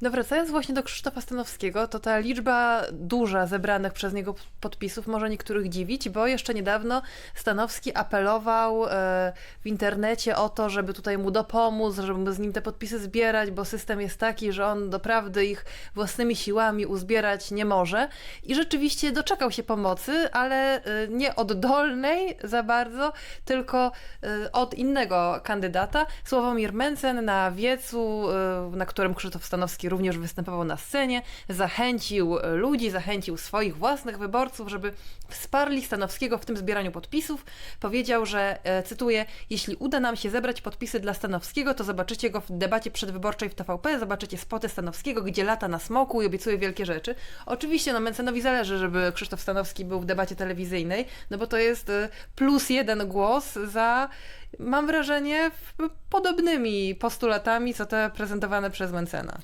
No wracając właśnie do Krzysztofa Stanowskiego, to ta liczba duża zebranych przez niego podpisów może niektórych dziwić, bo jeszcze niedawno Stanowski apelował e, w internecie o to, żeby tutaj mu dopomóc, żeby z nim te podpisy zbierać, bo system jest taki, że on doprawdy ich własnymi siłami uzbierać nie może. I rzeczywiście doczekał się pomocy, ale e, nie oddolnej za bardzo, tylko e, od innego kandydata. Sławomir Mencen na wiecu, na którym Krzysztof Stanowski również występował na scenie, zachęcił ludzi, zachęcił swoich własnych wyborców, żeby wsparli Stanowskiego w tym zbieraniu podpisów. Powiedział, że, e, cytuję, jeśli uda nam się zebrać podpisy dla Stanowskiego, to zobaczycie go w debacie przedwyborczej w TVP, zobaczycie spoty Stanowskiego, gdzie lata na smoku i obiecuje wielkie rzeczy. Oczywiście, no Mencenowi zależy, żeby Krzysztof Stanowski był w debacie telewizyjnej, no bo to jest e, plus jeden głos za, mam wrażenie, podobnymi postulatami, co te prezentowane przez Mencena.